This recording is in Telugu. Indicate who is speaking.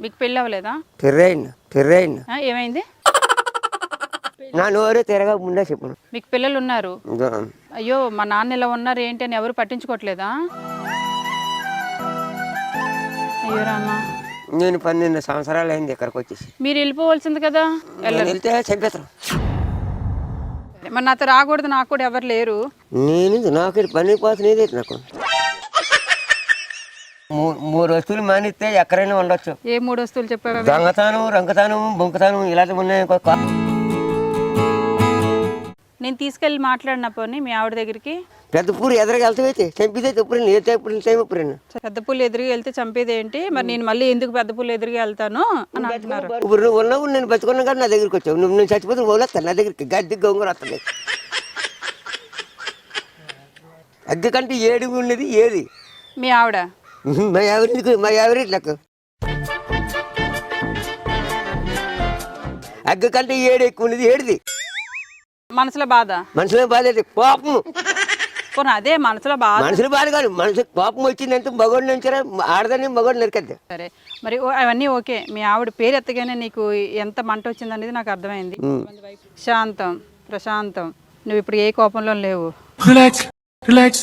Speaker 1: మీకు పెళ్ళి అవ్వలేదా
Speaker 2: పెర్రైంది
Speaker 1: ఆ, ఏమైంది?
Speaker 2: నా నోరు తిరగా ముందే చెప్పను.
Speaker 1: మీకు పిల్లలు ఉన్నారు అయ్యో మా నాన్న ఇలా ఉన్నారు ఏంటి అని ఎవరు పట్టించుకోవట్లేదా? అయ్యో రామా.
Speaker 2: నేను పన్నెండు సంవత్సరాలు అయింది ఇక్కడికి వచ్చేసి.
Speaker 1: మీరు వెళ్ళిపోవాల్సింది కదా?
Speaker 2: నేను వెళ్తే చంపేస్తాను.
Speaker 1: మరి నాతో రాకూడదు నాకు కూడా ఎవరు లేరు.
Speaker 2: నేను నాకు ఇది పని పోతున్నది నాకు మూడు వస్తువులు మానిస్తే ఎక్కడైనా ఉండొచ్చు.
Speaker 1: ఏ మూడు వస్తువులు చెప్పారు?
Speaker 2: దొంగతానం రంగతానం బొంకతానం ఇలాంటివి ఉన్నాయి
Speaker 1: నేను తీసుకెళ్ళి మాట్లాడిన పోనీ మీ ఆవిడ దగ్గరికి.
Speaker 2: పెద్ద పూరి ఎదురుగా వెళ్తామైతే చంపితే ఎప్పుడు టైం ఎప్పుడు
Speaker 1: పెద్ద పుల్లు ఎదురుగా వెళ్తే చంపేది ఏంటి? మరి నేను మళ్ళీ ఎందుకు పెద్ద పుల్లు ఎదురుగా వెళ్తాను అని అంటున్నారు.
Speaker 2: ఇప్పుడు నువ్వు ఉన్నావు నేను బతుకున్నా కానీ నా దగ్గరికి వచ్చావు. నువ్వు నేను చచ్చిపోతే పోలేస్తాను నా దగ్గరికి గడ్డి గొంగర వస్తుంది. అద్దె కంటే ఏడు ఉన్నది ఏది?
Speaker 1: మీ ఆవిడ.
Speaker 2: మా ఎవరికి మా ఎవరి నాకు అగ్గ కంటే ఏడు ఎక్కువ ఉన్నది ఏడిది?
Speaker 1: మనసులో బాధ.
Speaker 2: మనుషుల బాధ అయితే కోపం
Speaker 1: పోనీ అదే మనసులో బాధ.
Speaker 2: మనుషుల బాధ కాదు మనిషి కోపం వచ్చిందంటే మగోడు నుంచారా ఆడదాన్ని మగోడు నరికద్దు.
Speaker 1: సరే మరి ఓ- అవన్నీ ఓకే. మీ ఆవిడ పేరు ఎత్తగానే నీకు ఎంత మంట వచ్చింది అనేది నాకు అర్థమైంది. శాంతం ప్రశాంతం. నువ్వు ఇప్పుడు ఏ కోపంలో లేవు.
Speaker 3: Relax, relax,